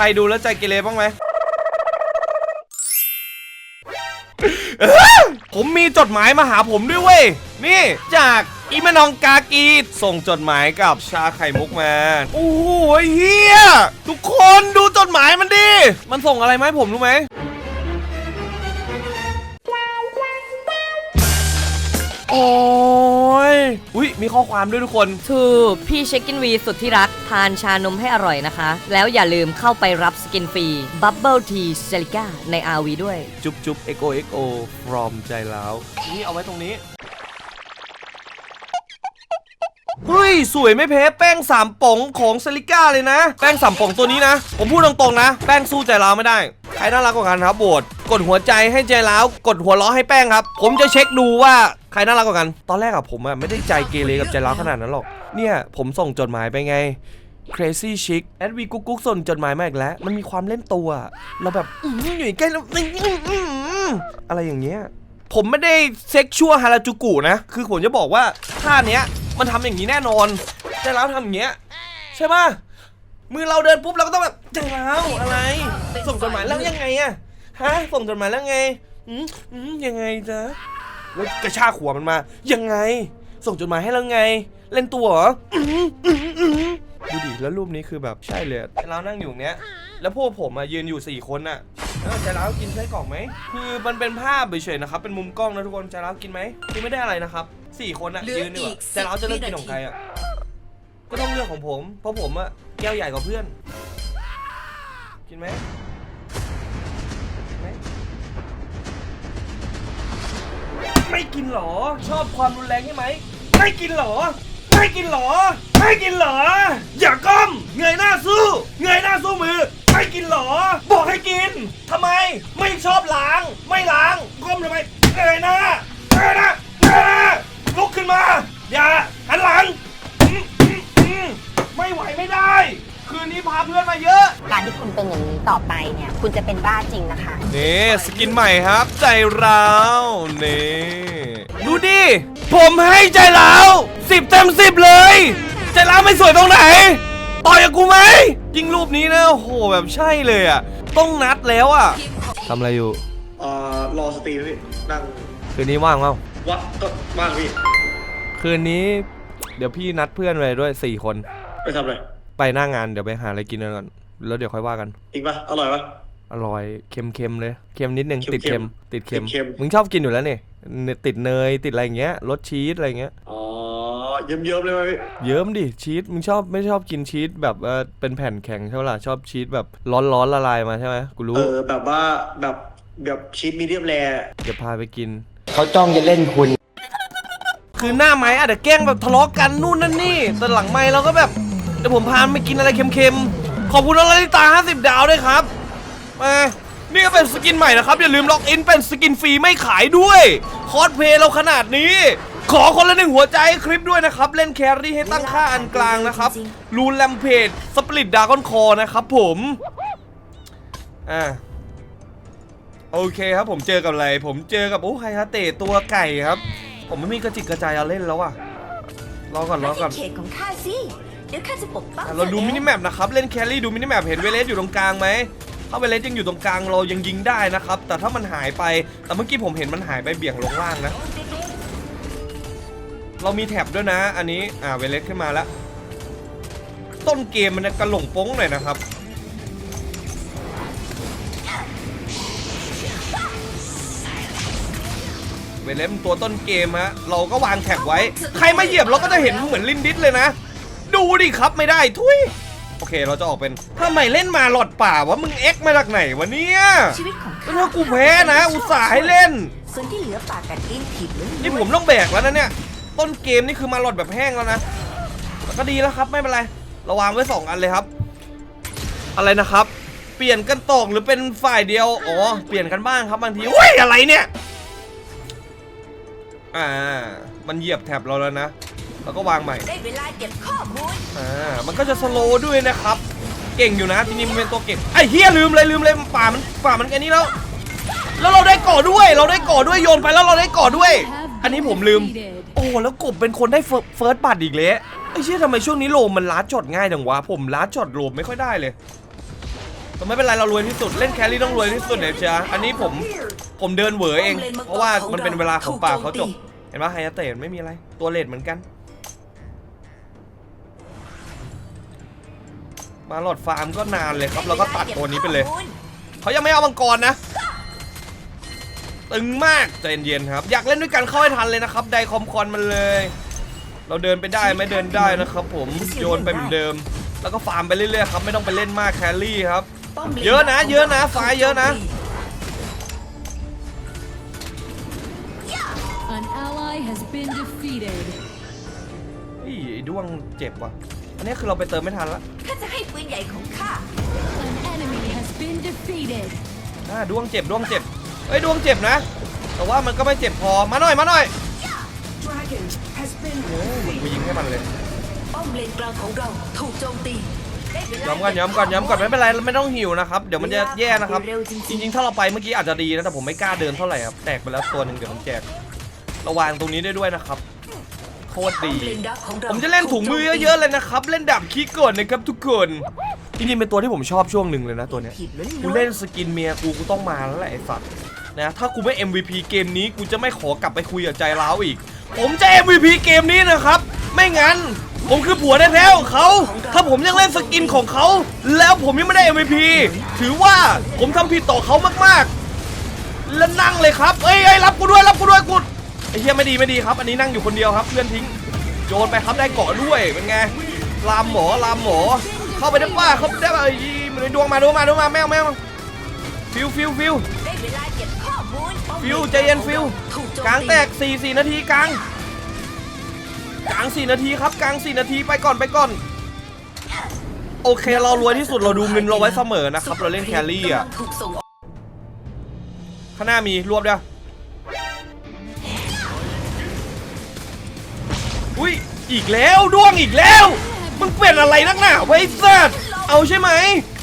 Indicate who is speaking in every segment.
Speaker 1: ใครดูแล้วใจเกเรบ้างไหมผมมีจดหมายมาหาผมด้วยเว้ย นี่จากอีแมนองกากีส่งจดหมายกับชาไข่มุกมา โอ้โหเฮียทุกคนดูจดหมายมันดิ มันส่งอะไรมาให้ผมรู้ไหม โอ้ยอุ้ยมีข้อความด้วยทุกคน
Speaker 2: ทูพี่เช็คกินวีสุดที่รัก ทานชานมให้อร่อยนะคะ แล้วอย่าลืมเข้าไปรับสกินฟรีบับเบิลทีเซลิก้าใน RV ด้วย
Speaker 1: จุ๊บจุ๊บ XO XO from ใจแล้ว นี่เอาไว้ตรงนี้เฮ้ยสวยไม่แพ้แป้งสามป๋องของเซลิก้าเลยนะ แป้งสามป๋องตัวนี้นะ ผมพูดตรงๆนะ แป้งสู้ใจร้าวไม่ได้ ใครน่ารักกว่ากันครับโบดกดหัวใจให้ใจร้าวกดหัวล้อให้แป้งครับ ผมจะเช็คดูว่า ใครน่ารักกว่ากัน ตอนแรกอะผมอะไม่ได้ใจเกเรกับใจร้าวขนาดนั้นหรอก เนี่ยผมส่งจดหมายไปไง Crazy Chic แอดวีกุ๊กกุ๊กส่งจดหมายมาอีกแล้ว มันมีความเล่นตัว เราแบบอื้ออยู่ใกล้แล้วอื้ออื้ออะไรอย่างเงี้ย ผมไม่ได้เซ็กชัวฮาราจูกุนะ คือผมจะบอกว่าท่าเนี้ยมันทำอย่างนี้แน่นอน ใจร้าวทำอย่างเงี้ยใช่ปะมือเราเดินปุ๊บเราก็ต้องแบบใจร้าวอะไร ส่งจดหมายแล้วยังไงอะฮะ ส่งจดหมายแล้วไง อืมอืมยังไงจ๊ะ แล้วกระชากหัวมันมา ยังไง ส่งจดหมายให้แล้วไง เล่นตัวเหรออื้ออื้ออื้อดูดิแล้วรูปนี้คือแบบใช่เลยอะใจร้าวนั่งอยู่อย่างเนี้ย แล้วพวกผมอะยืนอยู่สี่คนอะเออใจร้าวกินไส้กรอกไหม คือมันเป็นภาพเฉยๆนะครับ เป็นมุมกล้องนะทุกคนใจร้าวกินไหมคือไม่ได้อะไรนะครับสี่คนอะ
Speaker 3: เหลือ
Speaker 1: ยืนอยู่
Speaker 3: อี
Speaker 1: อะ
Speaker 3: ก
Speaker 1: ใจร้าวจะเลือกกินของใครอะก็ต้องเลือกของผม เพราะผมอะแก้วใหญ่กว่าเพื่อน กินไหม ไม่กินหรอ ชอบความรุนแรงใช่ไหม ไม่กินหรอ ไม่กินหรอ ไม่กินหรอ อย่าก้มเงยหน้าสู้ เงยหน้าสู้มือ ไม่กินหรอ บอกให้กินทำไม ไม่ชอบล้าง ไม่ล้าง ก้มทำไมเงยหน้าเงยหน้าเงยหน้าลุกขึ้นมา อย่าหันหลังไม่ไหวไม่ได้ คืนนี้พาเพื่อนมาเยอะ
Speaker 3: การที่คุณเป็นอย่างนี้ต่อไปเนี่ย คุณจะเป็นบ้าจริงนะคะ
Speaker 1: นี่สกินใหม่ครับ ใจร้าวนี่ดูดิผมให้ใจร้าวสิบเต็มสิบเลย ใจร้าวไม่สวยตรงไหน ต่อยกับกูไหมยิงรูปนี้นะโอ้โหแบบใช่เลยอะ ต้องนัดแล้วอะทำอะไรอยู่
Speaker 4: เอ่อรอสตรีมพี่นั่ง
Speaker 1: คืนนี้ว่างเปล่า
Speaker 4: วัดก็ว่างพี่
Speaker 1: คืนนี้ เดี๋ยวพี่นัดเพื่อนไปด้วยสี่คน
Speaker 4: ไปทำอะไร
Speaker 1: ไปหน้างานเดี๋ยวไปหาอะไรกินกันก่อนแล้วเดี๋ยวค่อยว่ากัน
Speaker 4: จริงปะอร่อยปะ
Speaker 1: อร่อยเค็มๆเลยเค็มนิดนึง
Speaker 4: เค็มๆ
Speaker 1: ติดเค็มติดเค็ม
Speaker 4: ติดเค็ม
Speaker 1: มึงชอบกินอยู่แล้วนี่เนติดเนยติดอะไรอย่างเงี้ยรสชีสอะไรอย่างเงี้ย
Speaker 4: อ๋อเยิ้มๆเลยไหมพี่
Speaker 1: เยิ้มดิชีสมึงชอบไม่ชอบกินชีสแบบเออเป็นแผ่นแข็งใช่ไหมล่ะชอบชีสแบบร้อนๆละลายมาใช่ไหมกูรู้
Speaker 4: เออแบบว่าแบบแบบชีสมีเดียมแร
Speaker 1: เดี๋ยวพาไปกิน
Speaker 5: เขาจ้องจะเล่นคุณ
Speaker 1: คือหน้าไม้อาจจะแกล้งแบบทะเลาะกันนู่นนั่นนี่แต่หลังไม้เราก็แบบ เดี๋ยวผมพาไปกินอะไรเค็มๆ ขอบคุณน้องลลิตา 50 ดาวด้วยครับ มา นี่ก็เป็นสกินใหม่นะครับ อย่าลืมล็อกอินเป็นสกินฟรีไม่ขายด้วย คอสเพลย์เราขนาดนี้ ขอคนละหนึ่งหัวใจใคลิปด้วยนะครับ เล่นแครี่ให้ตั้งค่าอันกลางนะครับ รูนแลมเพจสปริตดากอนคอนะครับผม อ่าโอเคครับผมเจอกับอะไร ผมเจอกับโอ้ไฮฮาเตะตัวไก่ครับ ผมไม่มีกระจิกกระจายเอาเล่นแล้วอะรอก่อนรอก่อน
Speaker 3: เขตของข้าสิ เดี๋ยวข้าจะปกป้อง
Speaker 1: อะเราดูมินิแมปนะครับ เล่นแครี่ดูมินิแมปเห็นเวเลสอยู่ตรงกลางไหมถ้าเวเลสยังอยู่ตรงกลางเรายังยิงได้นะครับ แต่ถ้ามันหายไป แต่เมื่อกี้ผมเห็นมันหายไปเบี่ยงลงล่างนะ เรามีแท็บด้วยนะ อันนี้ อ่า เวเลสขึ้นมาแล้ว ต้นเกมมันจะกระหล่งโป้งหน่อยนะครับ เวเลสมันตัวต้นเกมฮะ เราก็วางแท็บไว้ ใครมาเหยียบเราก็จะเห็นเหมือนลินดิสเลยนะ ดูดิครับไม่ได้ทุยโอเคเราจะออกเป็นทำไมเล่นมาหลอดป่าวะมึงเอ็กมาจากไหนวะเนี่ย
Speaker 3: ชีวิตของ
Speaker 1: ก็
Speaker 3: ข้า
Speaker 1: ถ้ากูแพ้นะ อุตส่าห์ให้เล่น
Speaker 3: ส่วนที่เหลือปากกัดกินผิดหรือ
Speaker 1: นี่ผมต้องแบกแล้วนะเนี่ย ต้นเกมนี่คือมาหลอดแบบแห้งแล้วนะแต่ก็ดีแล้วครับไม่เป็นไรเราวางไว้สองอันเลยครับ อะไรนะครับ เปลี่ยนกันตกหรือเป็นฝ่ายเดียวอ๋อเปลี่ยนกันบ้างครับบางทีเว้ยอะไรเนี่ยอ่ามันเหยียบแท็บเราแล้วนะ แล้วก็วางใหม่
Speaker 3: ได้เวลาเก็บข้อมูล
Speaker 1: อ่ามันก็จะสโลว์ด้วยนะครับ เก่งอยู่นะทีนี้มันเป็นตัวเก่งไอ้เฮียลืมเลยลืมเลยป่ามันป่ามันแค่นี้แล้ว แล้วเราได้ก่อด้วย เราได้ก่อด้วยโยนไปแล้วเราได้ก่อด้วย อันนี้ผมลืม โอ้แล้วกบเป็นคนได้เฟิร์สบัตรอีกเลยไอ้เชี่ยทำไมช่วงนี้โลมมันล้าจอดง่ายจังวะผมล้าจอดโลมไม่ค่อยได้เลยแต่ไม่เป็นไรเรารวยที่สุดเล่นแครี่ต้องรวยที่สุดเนี่ยจ้าอันนี้ผมผมเดินเหวอเอง เพราะว่ามันเป็นเวลาของป่าเขาจบ เห็นว่าไฮยาเตะไม่มีอะไรตัวเลดเหมือนกัน มาหลอดฟาร์มก็นานเลยครับเราก็ตัดตัวนี้ไปเลย เขายังไม่เอามังกรนะ ตึงมากใจเย็นๆครับ อยากเล่นด้วยกันเข้าให้ทันเลยนะครับ ไดคอมคอนมันเลย เราเดินไปได้ไหม่เดินได้นะครับ ผมโยนไปเหมือนเดิม แล้วก็ฟาร์มไปเรื่อยๆครับ ไม่ต้องไปเล่นมากแครี่ครับ เยอะนะ เยอะนะฟ้าเยอะนะ
Speaker 5: An ally has been defeated.
Speaker 1: เฮ้ยไอ้ด้วงเจ็บว่ะ อันนี้คือเราไปเติมไม่ทันละ
Speaker 5: defeated.
Speaker 1: อ่าด้วงเจ็บด้วงเจ็บเฮ้ยด้วงเจ็บนะ แต่ว่ามันก็ไม่เจ็บพอมาหน่อยมาหน่อยโอ้ยกูยิงให้มันเลย
Speaker 3: ป้อมเลนกลางของเราถูกโจมตี
Speaker 1: ย้ำก่อนย้ำก่อนย้ำก่อนไม่เป็นไรไม่ต้องหิวนะครับเดี๋ยวมันจะแย่นะครับ จริงๆ ถ้าเราไปเมื่อกี้อาจจะดีนะแต่ผมไม่กล้าเดินเท่าไหร่ครับแตกไปแล้วตัวหนึ่งเดี๋ยวมันแจกระวางตรงนี้ได้ด้วยนะครับโคตรดี ผมจะเล่นถุงมือเยอะๆเลยนะครับ เล่นดาบขี้ก่อนนะครับทุกคน จริงๆเป็นตัวที่ผมชอบช่วงหนึ่งเลยนะตัวเนี้ยกูเล่นสกินเมียกูกูต้องมาแล้วแหละไอ้สัตว์นะถ้ากูไม่ MVP เกมนี้กูจะไม่ขอกลับไปคุยกับใจร้าวอีก ผมจะ MVP เกมนี้นะครับ ไม่งั้น ผมคือผัวแท้ๆของเขา ถ้าผมยังเล่นสกินของเขา แล้วผมยังไม่ได้ MVP ถือว่าผมทำผิดต่อเขามากๆ แล้วนั่งเลยครับเอ้ยเอ้ยรับกูด้วยรับกูด้วยกูไอ้เหี้ยไม่ดีไม่ดีครับ อันนี้นั่งอยู่คนเดียวครับเพื่อนทิ้งโยนไปครับได้เกาะด้วยเป็นไงลามหมอลามหมอ เข้าไปได้ป้าเข้าไปได้ป่ะไอ้ยมันดวงมาดวงมาดวงมาแมวแมวฟิวฟิวฟิว
Speaker 3: ได้เวลาเก็บข้อมูล
Speaker 1: ฟิวใจเย็นฟิวกลางแตก4 4นาทีกลางกลาง4นาทีครับกลาง4นาทีไปก่อนไปก่อนโอเคเรารวยที่สุดเราดูเงินเราไว้เสมอนะครับเราเล่นแครี่อะข้างหน้ามีรวบเดียวอุ้ยอีกแล้วด้วงอีกแล้ว มึงเป็นอะไรนักหนาไว้สัตว์เอาใช่ไหม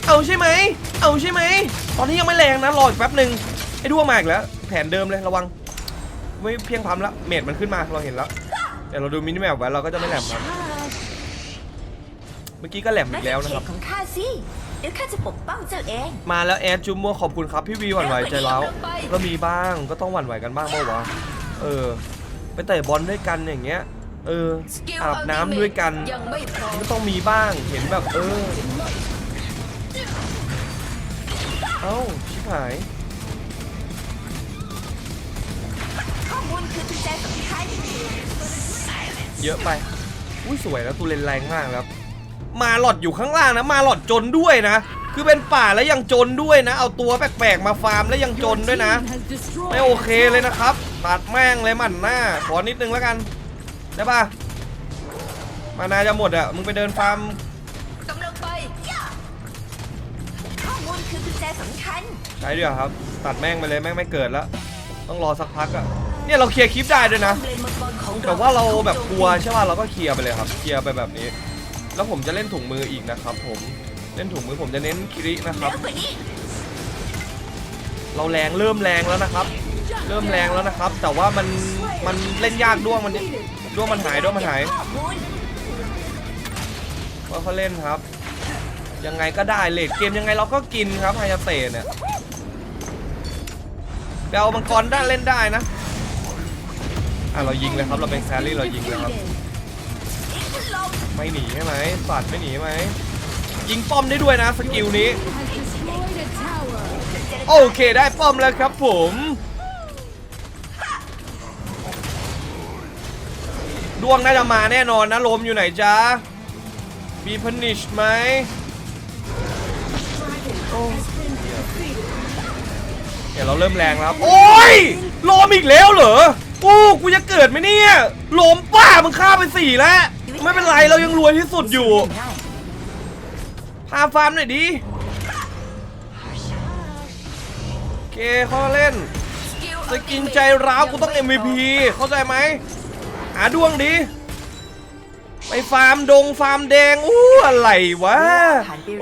Speaker 1: เอาใช่ไหม เอาใช่ไหม ตอนนี้ยังไม่แรงนะ รออีกแป๊บหนึ่งไอ้ด้วงมาอีกแล้ว แผนเดิมเลยระวัง ไม่เพียงพำแล้วเมดมันขึ้นมาเราเห็นแล้วเดี๋ยวเราดูมินิแมปไว้เราก็จะไม่แหลมครับเมื่อกี้ก็แหลมอีกแล้วนะครับ
Speaker 3: เขตของข้าสิเดี๋ยวข้าจะปกป้องเจ้าเอง
Speaker 1: มาแล้วแอดจุมมัวขอบคุณครับพี่วีหวั่นไหวใจแล้วก็มีบ้างก็ต้องหวั่นไหวกันบ้างเปล่าวะเออไปเตะบอลด้วยกันอย่างเงี้ย เอออาบน้ำด้วยกัน
Speaker 3: ยังไม่พร้อม
Speaker 1: ก็ต้องมีบ้างเห็นแบบเออ เอ้าชิบหาย
Speaker 3: ข้อมูลคือกุญแจสำคัญ
Speaker 1: เยอะไปอุ้ยสวยแล้วตูเลนแรงมากครับ มาหลอดอยู่ข้างล่างนะ มาหลอดจนด้วยนะ คือเป็นป่าแล้วยังจนด้วยนะ เอาตัวแปลกๆมาฟาร์มแล้วยังจนด้วยนะ
Speaker 5: Team has destroyed
Speaker 1: ไม่โอเคเลยนะครับตัดแม่งเลยหมันหน้า ขอนิดนึงแล้วกัน ได้ป่ะ มานาจะหมดอะ มึงไปเดินฟาร์ม
Speaker 3: กำลังไปข้อมูลคือกุญแจสำคัญ
Speaker 1: ใช้ดีกว่าครับ ตัดแม่งไปเลยแม่งไม่เกิดแล้ว ต้องรอสักพักอะ เนี่ยเราเคลียร์คลิปได้ด้วยนะ
Speaker 3: ป้อมเลนมังกรของ
Speaker 1: แต่ว่าเราแบบกลัวใช่ป่ะเราก็เคลียร์ไปเลยครับ เคลียร์ไปแบบนี้ แล้วผมจะเล่นถุงมืออีกนะครับผม เล่นถุงมือผมจะเน้นคิรินะครับ
Speaker 3: แล้วกว่านี้
Speaker 1: เราแรงเริ่มแรงแล้วนะครับ เริ่มแรงแล้วนะครับ แต่ว่ามัน มันเล่นยากด้วงมันด้วงมันหายด้วงมันหายว่าเขาเล่นครับ ยังไงก็ได้เลดเกมยังไงเราก็กินครับไฮยาเตะเนี่ยเดามังกรได้เล่นได้นะอะเรายิงเลยครับเราเป็นแครี่เรายิงเลยครับไม่หนีใช่ไหมสัตว์ไม่หนีไหมยิงป้อมได้ด้วยนะสกิลนี้ โอเคได้ป้อมแล้วครับผม ดวงน่าจะมาแน่นอนนะลมอยู่ไหนจ๊ะมีพนิชไหมเดี๋ยวเราเริ่มแรงแล้ว โอ้ยลมอีกแล้วเหรอโอ้กูจะเกิดไหมเนี่ยลมป้ามึงฆ่าไปสี่แล้วไม่เป็นไรเรายังรวยที่สุดอยู่ พาฟาร์มหน่อยดิเคเขาเล่นสกินใจร้าวกูต้อง MVP เข้าใจไหม หาดวงดี ไปฟาร์มดงฟาร์มแดงอู้อะไรวะ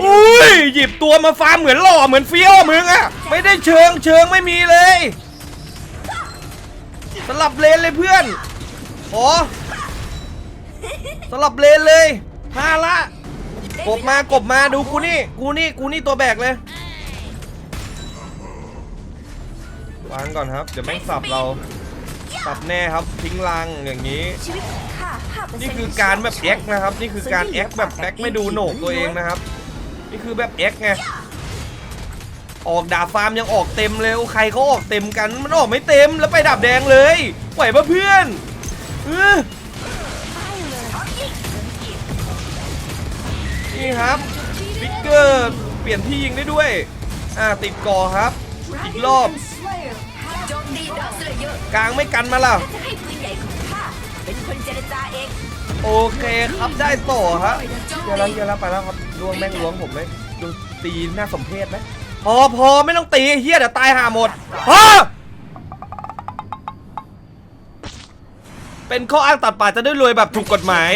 Speaker 1: อุ้ยหยิบตัวมาฟาร์มเหมือนหล่อเหมือนเฟี้ยวมึงอะไม่ได้เชิงเชิงไม่มีเลยสลับเลนเลยเพื่อนขอสลับเลนเลยห้าละกบมากบมาดูกูนี่ กูนี่กูนี่ตัวแบกเลยวางก่อนครับ เดี๋ยวแม่งสับเรา สับแน่ครับทิ้งรังอย่างนี้
Speaker 3: ชีวิตของข้า5%
Speaker 1: นี่คือการแบบแอคนะครับ นี่คือการแอคแบบแบ็คไม่ดูโหนกตัวเองนะครับ นี่คือแบบแอคไงออกดาบฟาร์มยังออกเต็มเลยใครเขาออกเต็มกันมันออกไม่เต็มแล้วไปดาบแดงเลยไหวปะเพื่อนเออนี่ครับฟิกเกอร์เปลี่ยนที่ยิงได้ด้วย อ่าติดก่อครับ อีกรอบ
Speaker 3: โจมตีดอกเสือเยอะ
Speaker 1: กลางไม่กันมาล่ะ
Speaker 3: จะให้ปืนใหญ่ของข้าเป็นคนเจรจาเอง
Speaker 1: โอเคครับได้ต่อฮะเดี๋ยวแล้วเดี๋ยวแล้วไปแล้วครับล้วงแม่งล้วงผมเลยดูตีน่าสมเพชไหมพอพอไม่ต้องตีเฮียเดี๋ยวตายห่าหมดพอเป็นข้ออ้างตัดป่าจะได้รวยแบบถูกกฎหมาย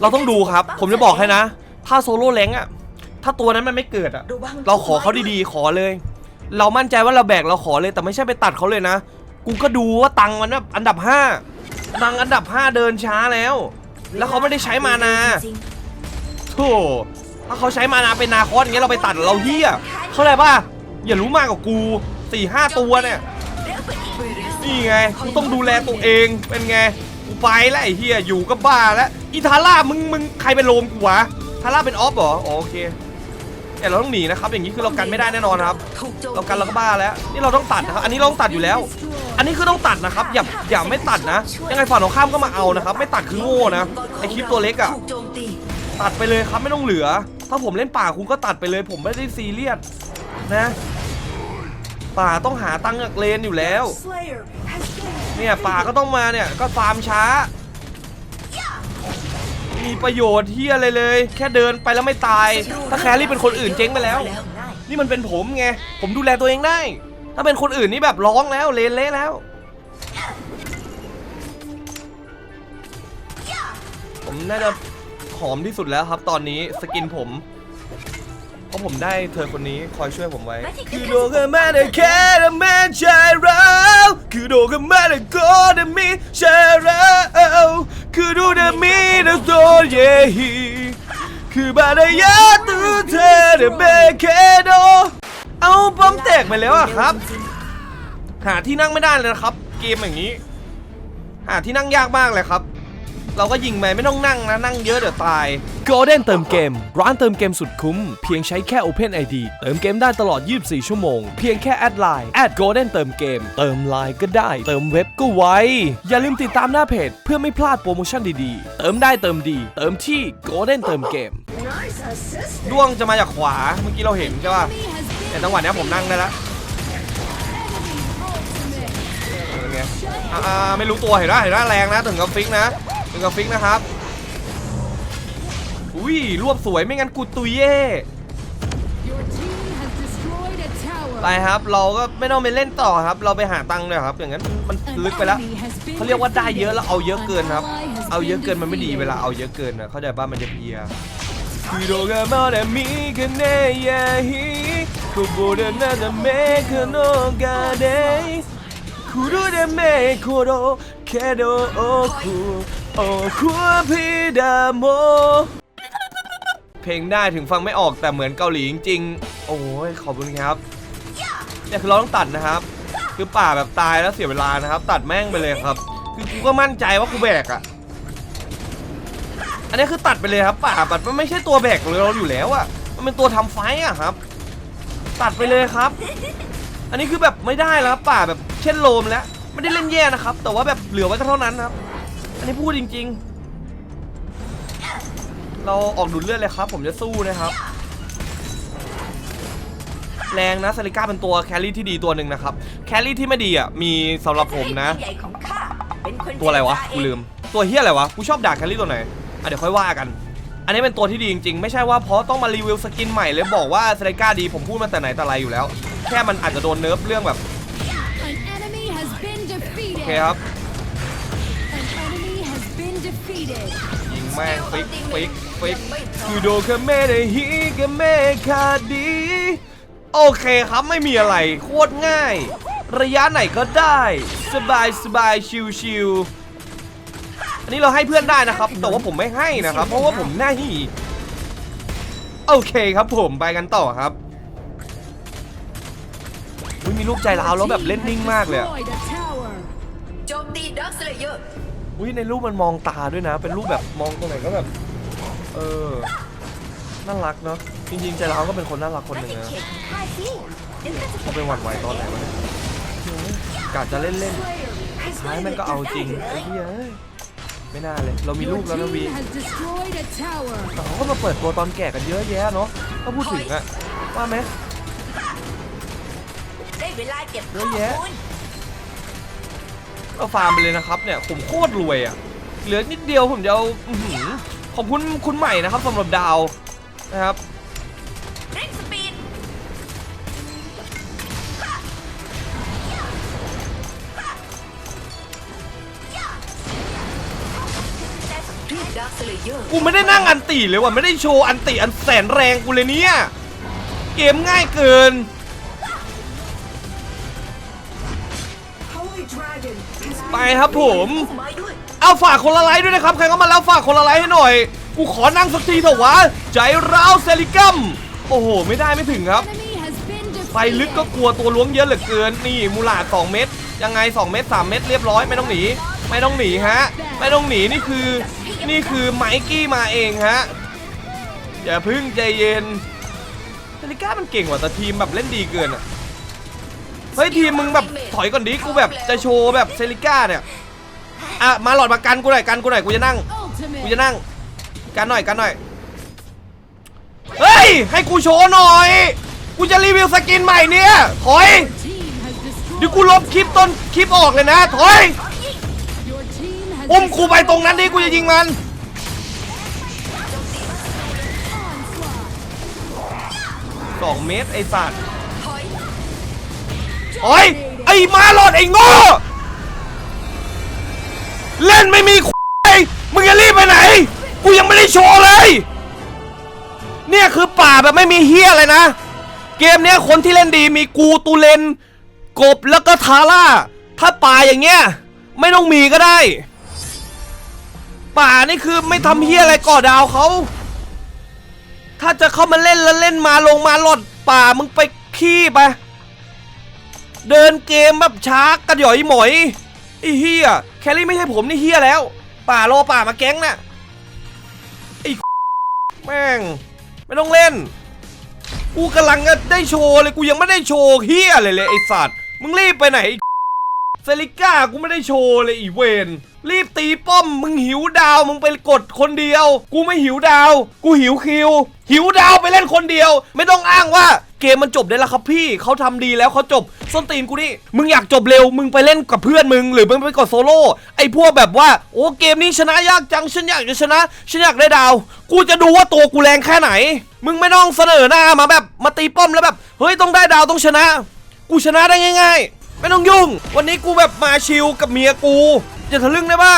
Speaker 1: เราต้องดูครับ ผมจะบอกให้นะ ถ้าโซโล่แรงอะถ้าตัวนั้นมันไม่เกิดอะเราขอเขาดีๆ ขอเลย เรามั่นใจว่าเราแบกเราขอเลยแต่ไม่ใช่ไปตัดเขาเลยนะ กูก็ดูว่าตังมันแบบอันดับห้าตังอันดับห้าเดินช้าแล้ว แล้วเขาไม่ได้ใช้มานาโธ่ถ้าเขาใช้มานาเป็นนาคอสอย่างเงี้ยเราไปตัดเราเฮียเข้าใจป่ะอย่ารู้มากกว่ากูสี่ห้าตัวเนี่ยนี่ไงกูต้องดูแลตัวเองเป็นไงกูไปแล้วไอ้เฮียอยู่ก็บ้าแล้วอีทาร่ามึงมึงใครเป็นโลมกูวะทาร่าเป็นออฟเหรอโอเค แต่เราต้องหนีนะครับอย่างนี้คือเรากันไม่ได้แน่นอนครับ เรากันเราก็บ้าแล้วนี่เราต้องตัดนะครับอันนี้เราต้องตัดอยู่แล้ว อันนี้คือต้องตัดนะครับอย่าอย่าไม่ตัดนะ ยังไงฝั่งตรงข้ามก็มาเอานะครับ ไม่ตัดคือโง่นะไอคลิปตัวเล็กอะ
Speaker 3: ถูกโจมตี
Speaker 1: ตัดไปเลยครับไม่ต้องเหลือ ถ้าผมเล่นป่าคุณก็ตัดไปเลย ผมไม่ได้ซีเรียสนะป่าต้องหาตังค์จากเลนอยู่แล้ว เนี่ยป่าก็ต้องมาเนี่ยก็ฟาร์มช้า มีประโยชน์เที่ยอะไรเลย แค่เดินไปแล้วไม่ตาย ถ้าแครี่เป็นคนอื่นเจ๊งไปแล้ว นี่มันเป็นผมไง ผมดูแลตัวเองได้ ถ้าเป็นคนอื่นนี่แบบร้องแล้วเลนเละแล้ว ผมน่าจะหอมที่สุดแล้วครับตอนนี้สกินผม เพราะผมได้เธอคนนี้คอยช่วยผมไว้ คือโดกันมาได้แค่แม่ใจเราคือโดกันมาได้ก็ได้มีใจเราคือดูได้มีได้โซเยฮีคือบาได้ยาตูเธอได้เบเคโดเอาป้อมแตกไปแล้วอะครับ หาที่นั่งไม่ได้เลยนะครับ เกมอย่างนี้ หาที่นั่งยากมากเลยครับ เราก็ยิงไปไม่ต้องนั่งนะ นั่งเยอะเดี๋ยวตาย Golden เติมเกม ร้านเติมเกมสุดคุ้ม เพียงใช้แค่ Open ID เติมเกมได้ตลอด 24 ชั่วโมง เพียงแค่แอดไลน์แอด Golden เติมเกม เติมไลน์ก็ได้ เติมเว็บก็ไว อย่าลืมติดตามหน้าเพจ เพื่อไม่พลาดโปรโมชั่นดีๆ เติมได้เติมดี เติมที่ Golden เติมเกมด้วงจะมาจากขวา เมื่อกี้เราเห็นใช่ป่ะ แต่จังหวะเนี้ยผมนั่งได้แล้วเป็นไงอ่าๆไม่รู้ตัวเห็นไหมเห็นไหมแรงนะ ถึงกับฟิกนะ ถึงกับฟิกนะครับ อุ้ยรวบสวยไม่งั้นกูตุยเย่ไปครับ เราก็ไม่ต้องไปเล่นต่อครับ เราไปหาตังค์เลยครับ อย่างนั้นมันลึกไปแล้วเขาเรียกว่าได้เยอะแล้วเอาเยอะเกินครับ เอาเยอะเกินมันไม่ดีเวลาเอาเยอะเกินนะเข้าใจป่ะมันจะเพียคือโดกามาเดมิกันเนยฮิคุโบเดนาเดเมคโนกาเดคุโดเดเมโคโดเคโดโอคุ โอคุพิดาโม เพลงได้ถึงฟังไม่ออกแต่เหมือนเกาหลีจริงๆ โอ้ยขอบคุณครับเนี่ยคือเราต้องตัดนะครับ คือป่าแบบตายแล้วเสียเวลานะครับ ตัดแม่งไปเลยครับ คือกูก็มั่นใจว่ากูแบกอะอันนี้คือตัดไปเลยครับ ป่าแบบมันไม่ใช่ตัวแบกเลยเราอยู่แล้วอะมันเป็นตัวทำไฟอะครับ ตัดไปเลยครับ อันนี้คือแบบไม่ได้แล้วครับป่าแบบเช่นโลมแล้วไม่ได้เล่นแย่นะครับ แต่ว่าแบบเหลือไว้ก็เท่านั้นครับ อันนี้พูดจริง ๆ เราออกดุดเลือดเลยครับ ผมจะสู้นะครับ แรงนะซาริก้าเป็นตัวแครี่ที่ดีตัวหนึ่งนะครับ แครี่ที่ไม่ดีอะมีสำหรับผมนะ
Speaker 3: ใหญ่ของข้าเป็นคน
Speaker 1: ตัวอะไรวะ
Speaker 3: เจจา
Speaker 1: กูลืม ตัวเฮียอะไรวะกูชอบด่าแครี่ตัวไหนอะเดี๋ยวค่อยว่ากัน อันนี้เป็นตัวที่ดีจริง ๆ ไม่ใช่ว่าเพราะต้องมารีวิวสกินใหม่เลยบอกว่าซาริก้าดีผมพูดมาแต่ไหนแต่ไรอยู่แล้ว แค่มันอาจจะโดนเนิร์ฟเรื่องแบบ
Speaker 5: An enemy has been
Speaker 1: โอ
Speaker 5: defeated.
Speaker 1: เคครับ ยิงแม่งฟิกฟิกฟิกคือโดคาเมเดฮิกาเมคาดีโอเคครับไม่มีอะไรโคตรง่าย ระยะไหนก็ได้ สบายสบายชิวชิวอันนี้เราให้เพื่อนได้นะครับ แต่ว่าผมไม่ให้นะครับ เพราะว่าผมหน้าหีโอเคครับผมไปกันต่อครับมีมีรูปใจร้าวแล้วแบบเล่นนิ่งมากเลยอะ
Speaker 5: Destroyed a tower.
Speaker 6: โจมตีดักเลเยอร์
Speaker 1: อุ้ยในรูปมันมองตาด้วยนะ เป็นรูปแบบมองตรงไหนก็แบบ เออ น่ารักเนาะ จริงๆ ใจร้าวก็เป็นคนน่ารักคนหนึ่งนะเขาไปหวั่นไหวตอนไหนวะเนี่ยกะจะเล่นเล่นๆท้ายมันก็เอาจริงไอ้เหี้ยเอ้ยไม่น่าเลย เรามี
Speaker 5: Your
Speaker 1: ลูกแล้วนะวี
Speaker 5: team has destroyed a tower.
Speaker 1: แต่เขาก็มาเปิดตัวตอนแก่กันเยอะแยะเนาะ ถ้าพูดถึงอะว่าไหม
Speaker 6: ได้เวลาเก็บ
Speaker 1: เย
Speaker 6: ข้อ
Speaker 1: อะแยะ
Speaker 6: มูล
Speaker 1: เอาฟาร์มไปเลยนะครับเนี่ยผมโคตรรวยอะเหลือนิดเดียวผมจะเอาอื้อหือขอบคุณคุณใหม่นะครับสำหรับดาวนะครับ
Speaker 6: เร่งสปีดดักสเลเยอร์
Speaker 1: กูไม่ได้นั่งอันติเลยว่ะไม่ได้โชว์อันติอันแสนแรงกูเลยเนี่ย เกมง่ายเกิน ไปครับผมเอาฝากคนละไลค์ด้วยนะครับ ใครเข้ามาแล้วฝากคนละไลค์ให้หน่อย กูขอนั่งสักทีเถอะวะ ใจร้าวเซลิกัม โอ้โห ไม่ได้ไม่ถึงครับไฟลึกก็กลัวตัวล้วงเยอะเหลือเกิน นี่มูลาด2เม็ดยังไง 2 เม็ด3เม็ดเรียบร้อยไม่ต้องหนี ไม่ต้องหนีฮะ ไม่ต้องหนีนี่คือ นี่คือไมกี้มาเองฮะ อย่าพึ่งใจเย็นเซลิก้ามันเก่งกว่าแต่ทีมแบบเล่นดีเกินอะ เฮ้ยทีมมึงแบบถอยก่อนดิกูแบบจะโชว์แบบเซลิก้าเนี่ยอะมาหลอดมากันกูหน่อยกันกูหน่อยกูจะนั่งกูจะนั่งกันหน่อยกันหน่อยเฮ้ยให้กูโชว์หน่อย กูจะรีวิวสกินใหม่เนี่ยถอยเดี๋ยวกูลบคลิปต้นคลิปออกเลยนะถอยอุ้มกูไปตรงนั้นดิกูจะยิงมันสองเมตรไอ้สัตว์ โอ้ยไอ้มาหลอดไอ้โง่เล่นไม่มีควายมึงจะรีบไปไหน กูยังไม่ได้โชว์เลย เนี่ยคือป่าแบบไม่มีเฮียอะไรนะ เกมเนี้ยคนที่เล่นดีมีกูตูเลน กบแล้วก็ทาร่า ถ้าป่าอย่างเงี้ยไม่ต้องมีก็ได้ ป่านี่คือไม่ทำเฮียอะไรก่อดาวเขาถ้าจะเข้ามาเล่นแล้วเล่นมาลงมาหลอดป่ามึงไปขี้ไป เดินเกมแบบช้ากระหย่อยหมอยไอ้เฮียแคลรี่ไม่ใช่ผมนี่เฮียแล้ว ป่ารอป่ามาแก๊งน่ะไอ้แม่ง ไม่ต้องเล่น กูกำลังจะได้โชว์เลยกูยังไม่ได้โชว์เฮียเลยเลยไอ้สัตว์มึงรีบไปไหนไอ้เซลิก้ากูไม่ได้โชว์เลยอีเวนรีบตีป้อมมึงหิวดาวมึงไปกดคนเดียว กูไม่หิวดาว กูหิวคิว หิวดาวไปเล่นคนเดียว ไม่ต้องอ้างว่า เกมมันจบได้แล้วครับพี่เขาทำดีแล้วเขาจบส้นตีนกูนี่มึงอยากจบเร็วมึงไปเล่นกับเพื่อนมึง หรือมึงไปกดโซโล่ไอ้พวกแบบว่าโอ้เกมนี้ชนะยากจังฉันอยากจะชนะฉันอยากได้ดาว กูจะดูว่าตัวกูแรงแค่ไหน มึงไม่ต้องเสนอหน้ามาแบบมาตีป้อมแล้วแบบเฮ้ยต้องได้ดาวต้องชนะ กูชนะได้ง่าย ๆ ไม่ต้องยุ่ง วันนี้กูแบบมาชิลกับเมียกูอย่าทะลึ่งได้ปะ